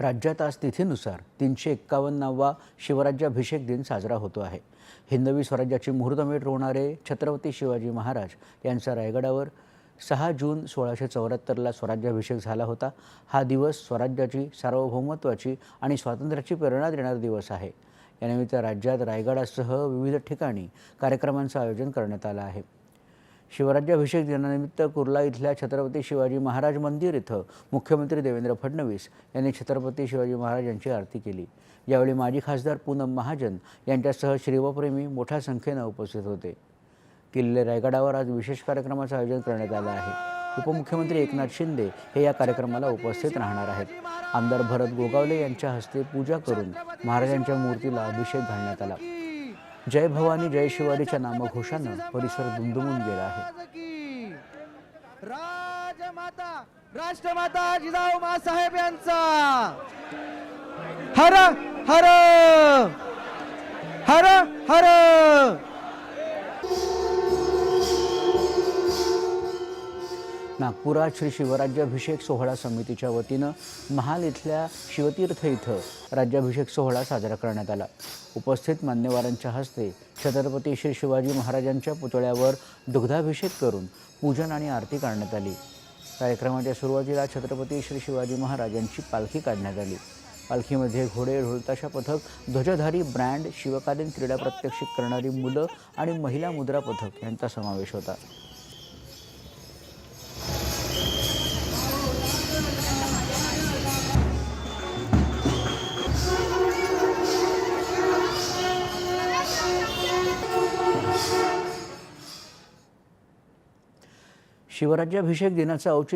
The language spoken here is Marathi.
राज्यात आज तिथीनुसार तीनशे एक्कावन्नावा शिवराज्याभिषेक दिन साजरा होतो आहे. हिंदवी स्वराज्याची मुहूर्तमेढ रोवणारे छत्रपती शिवाजी महाराज यांचा रायगडावर सहा जून सोळाशे चौऱ्याहत्तरला स्वराज्याभिषेक झाला होता. हा दिवस स्वराज्याची सार्वभौमत्वाची आणि स्वातंत्र्याची प्रेरणा देणारा दिवस आहे. यानिमित्त राज्यात रायगडासह विविध ठिकाणी कार्यक्रमांचं आयोजन करण्यात आलं आहे. शिवराज्याभिषेक दिनानिमित्त कुर्ला इथल्या छत्रपती शिवाजी महाराज मंदिर इथं मुख्यमंत्री देवेंद्र फडणवीस यांनी छत्रपती शिवाजी महाराज यांची आरती केली. यावेळी माजी खासदार पूनम महाजन यांच्यासह शिवप्रेमी मोठ्या संख्येनं उपस्थित होते. किल्ले रायगडावर आज विशेष कार्यक्रमाचं आयोजन करण्यात आलं आहे. उपमुख्यमंत्री एकनाथ शिंदे हे या कार्यक्रमाला उपस्थित राहणार आहेत. आमदार भरत गोगावले यांच्या हस्ते पूजा करून महाराजांच्या मूर्तीला अभिषेक घालण्यात आला. जय भवानी जय शिवारीच्या नामघोषानं परिसर दुमदुमून गेला आहे. राजमाता राष्ट्रमाता जिजाऊ मासाहेब यांचा. हर हर हर हर. नागपुरात श्री शिवराज्याभिषेक सोहळा समितीच्या वतीनं महाल इथल्या शिवतीर्थ इथं राज्याभिषेक सोहळा साजरा करण्यात आला. उपस्थित मान्यवरांच्या हस्ते छत्रपती श्री शिवाजी महाराजांच्या पुतळ्यावर दुग्धाभिषेक करून पूजन आणि आरती करण्यात आली. कार्यक्रमाच्या सुरुवातीला छत्रपती श्री शिवाजी महाराजांची पालखी काढण्यात आली. पालखीमध्ये घोडे ढोलताशा पथक ध्वजधारी ब्रँड शिवकालीन क्रीडा प्रत्यक्षित करणारी मुलं आणि महिला मुद्रा पथक यांचा समावेश होता. शिवराज्याभिषेक दिनाचं औचित्य